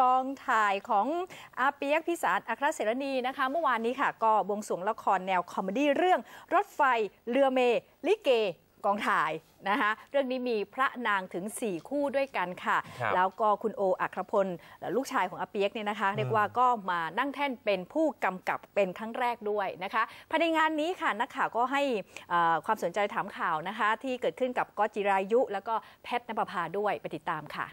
กองถ่ายของอาเปียกพิสารอัครเสรณีนะคะ เมื่อวานนี้ค่ะ ก็บวงสรวงละครแนวคอมเมดี้เรื่องรถไฟเรือเมลิเกกองถ่ายนะคะเรื่องนี้มีพระนางถึง 4 คู่ด้วยกันค่ะครับแล้วก็คุณโออัครพล ลูกชายของอาเปียกเนี่ยนะคะ เรียกว่าก็มานั่งแท่นเป็นผู้กำกับเป็นครั้งแรกด้วยนะคะภายในงานนี้ค่ะนักข่าวก็ให้เอ่อความสนใจถามข่าวนะคะ ที่เกิดขึ้นกับก๊อตจิรายุ แล้วก็แพทนปภาด้วยไปติดตามค่ะ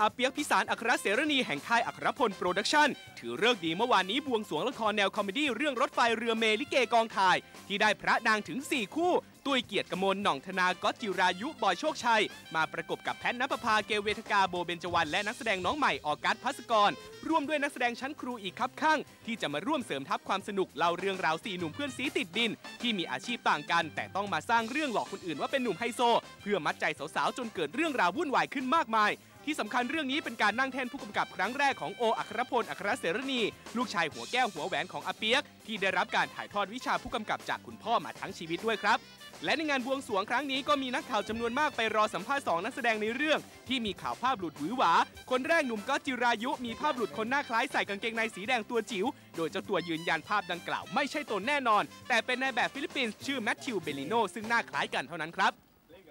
อาเปียกพิสารอัครเสรณีแห่งค่ายอัครพลโปรดักชั่น ถือเลิกษ์ดีเมื่อวานนี้บวงสรวงละครแนวคอมเมดี้เรื่องรถไฟเรือเมลิเกกองถ่าย ที่ได้พระนางถึง 4 คู่ตุ้ยเกียรติกมลหน่องธนาก๊อตจิรายุบอยโชคชัย มาประกบกับแพทนภพาเกเวทกาโบเบญจวรรณและนักแสดงน้องใหม่ออกัสพัสกรร่วมด้วยนักแสดงชั้นครูอีกครับข้าง ที่จะมาร่วมเสริมทัพความสนุกเล่าเรื่องราวสี่หนุ่มเพื่อนสีติดดิน ที่มีอาชีพต่างกัน แต่ต้องมาสร้างเรื่องหลอกคนอื่นว่าเป็นหนุ่มไฮโซ เพื่อมัดใจสาวๆจนเกิดเรื่องราววุ่นวายขึ้นมากมาย ที่สำคัญเรื่องนี้เป็นการนั่งแท่นผู้กำกับครั้งแรกของโออัครพลอัครเสรณี ลูกชายหัวแก้วหัวแหวนของอาเปียก ที่ได้รับการถ่ายทอดวิชาผู้กำกับจากคุณพ่อมาทั้งชีวิตด้วยครับ และในงานบวงสรวงครั้งนี้ก็มีนักข่าวจำนวนมากไปรอสัมภาษณ์สองนักแสดงในเรื่อง ที่มีข่าวภาพหลุดหวือหวา คนแรกหนุ่มก็จิรายุมีภาพหลุดคนหน้าคล้ายใส่กางเกงในสีแดงตัวจิ๋วโดยเจ้าตัวยืนยันภาพดังกล่าวไม่ใช่ตนแน่นอน แต่เป็นนายแบบฟิลิปปินส์ชื่อแมทธิวเบลิโนซึ่งหน้าคล้ายกันเท่านั้นครับ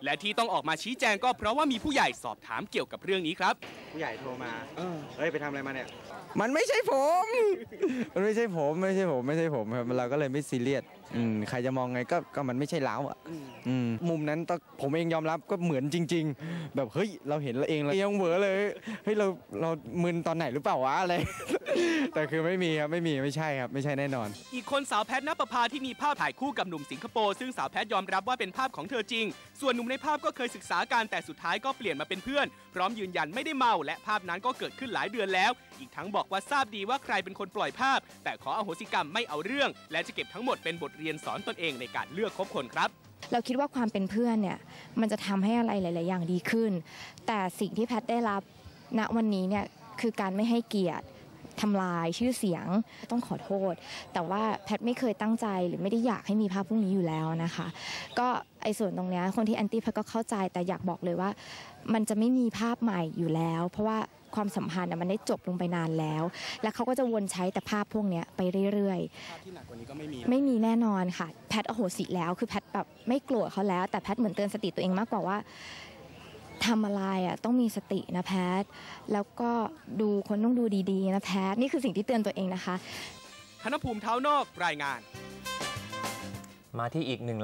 และที่ต้องออกมาชี้แจงก็เพราะว่ามีผู้ใหญ่สอบถามเกี่ยวกับเรื่องนี้ครับ ผู้ใหญ่โทรมา เฮ้ย ไปทำอะไรมาเนี่ย มันไม่ใช่ผม มันไม่ใช่ผม ไม่ใช่ผม ไม่ใช่ผมครับ เราก็เลยไม่ซีเรียสอืมใครจะมองไงก็ก็มันไม่ใช่เราอะอืมมุมนั้นต้องผมเองยอมรับก็เหมือนจริง ๆ แบบเฮ้ยเราเห็นเราเองเรายังเหวอเลยเฮ้ยเราเรามึนตอนไหนหรือเปล่าวะอะไร แต่คือไม่มีครับไม่มีไม่ใช่ครับไม่ใช่แน่นอน อีกคนสาวแพทนปภาที่มีภาพถ่ายคู่กับหนุ่มสิงคโปร์ซึ่งสาวแพทยอมรับว่าเป็นภาพของเธอจริง ส่วนหนุ่มในภาพก็เคยศึกษาการแต่สุดท้ายก็เปลี่ยนมาเป็นเพื่อน พร้อมยืนยันไม่ได้เมาและภาพนั้นก็เกิดขึ้นหลายเดือนแล้ว อีกทั้งบอกว่าทราบดีว่าใครเป็นคนปล่อยภาพ แต่ขออโหสิกรรมไม่เอาเรื่อง และจะเก็บทั้งหมดเป็นบทเรียนสอนตนเองในการเลือกคบคนครับ เราคิดว่าความเป็นเพื่อนเนี่ยมันจะทำให้อะไรหลาย ๆ อย่างดีขึ้น แต่สิ่งที่แพทได้รับณวันนี้เนี่ยคือการไม่ให้เกียรติ ทำลายชื่อเสียงต้องขอโทษ แต่ว่าแพทย์ไม่เคยตั้งใจหรือไม่ได้อยากให้มีภาพพวกนี้อยู่แล้วนะคะ ก็ไอ้ส่วนตรงเนี้ยคนที่แอนตี้แพทย์ก็เข้าใจแต่อยากบอกเลยว่า มันจะไม่มีภาพใหม่อยู่แล้ว เพราะว่าความสัมพันธ์น่ะมันได้จบลงไปนานแล้ว และเขาก็จะวนใช้แต่ภาพพวกเนี้ยไปเรื่อยๆที่หนักกว่านี้ก็ไม่มี ไม่มีแน่นอนค่ะ แพทย์อโหสิแล้ว คือแพทย์แบบไม่โกรธเขาแล้ว แต่แพทย์เหมือนเตือนสติตัวเองมากกว่าว่า ทำอะไรอะต้องมีสตินะแพทย์แล้วก็ดูคนต้องดูดีๆนะแพทย์นี่คือสิ่งที่เตือนตัวเองนะคะ ธนภูมิเท้านอกรายงาน มาที่อีกหนึ่ง